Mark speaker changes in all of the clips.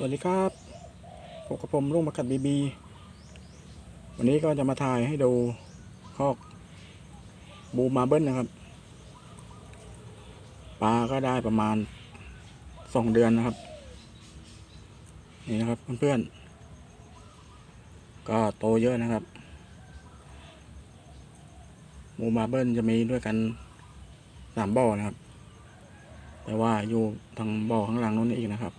Speaker 1: สวัสดีครับพบกับผมลุงมากัดบีบี วันนี้ก็จะมาถ่ายให้ดูคอกบูมาเบิ้ลนะครับ ปลาก็ได้ประมาณสองเดือนนะครับ นี่นะครับเพื่อนๆ ก็โตเยอะนะครับบูมาเบิ้ลจะมีด้วยกันสามบ่อนะครับ แต่ว่าอยู่ทางบ่อข้างหลังนู้นอีกนะครับ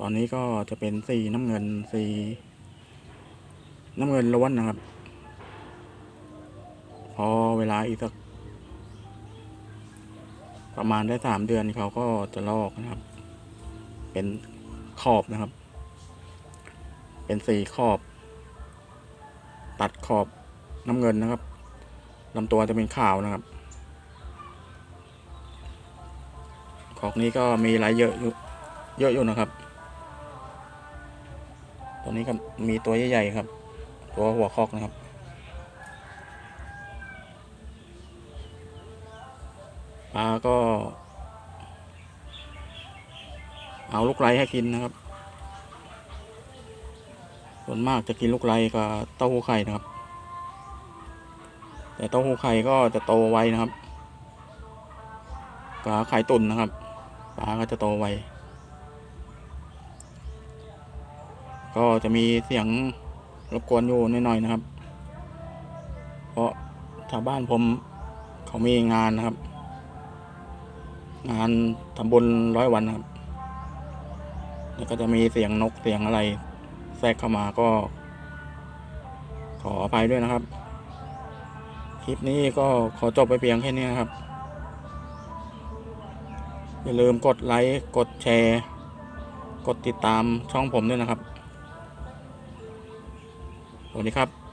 Speaker 1: ตอนนี้ก็จะเป็นสีน้ำเงินสีน้ำเงินล้วนนะครับ พอเวลาอีกสักประมาณได้สามเดือนเขาก็จะลอกนะครับ เป็นขอบนะครับ เป็นสีขอบ ตัดขอบน้ำเงินนะครับลำตัวจะเป็นขาวนะครับขอกนี้ก็มีหลายเยอะอยู่เยอะอยู่นะครับ ตัวนี้ก็มีตัวใหญ่ๆครับ ตัวหัวคอกนะครับ ปลาก็ เอาลูกไรให้กินนะครับ ส่วนมากจะกินลูกไรกับเต้าหู้ไข่นะครับ แต่เต้าหู้ไข่ก็จะโตไวนะครับกับไข่ตุ่นนะครับ ปลาก็จะโตไว ก็จะมีเสียงรบกวนอยู่นิดหน่อยนะครับ เพราะชาวบ้านผมเขามีงานนะครับ งานทำบุญร้อยวันนะครับ แล้วก็จะมีเสียงนกเสียงอะไร แทรกเข้ามาก็ ขออภัยด้วยนะครับ คลิปนี้ก็ขอจบไปเพียงแค่นี้นะครับ อย่าลืมกดไลค์ กดแชร์ กดติดตามช่องผมด้วยนะครับ สวัสดีครับ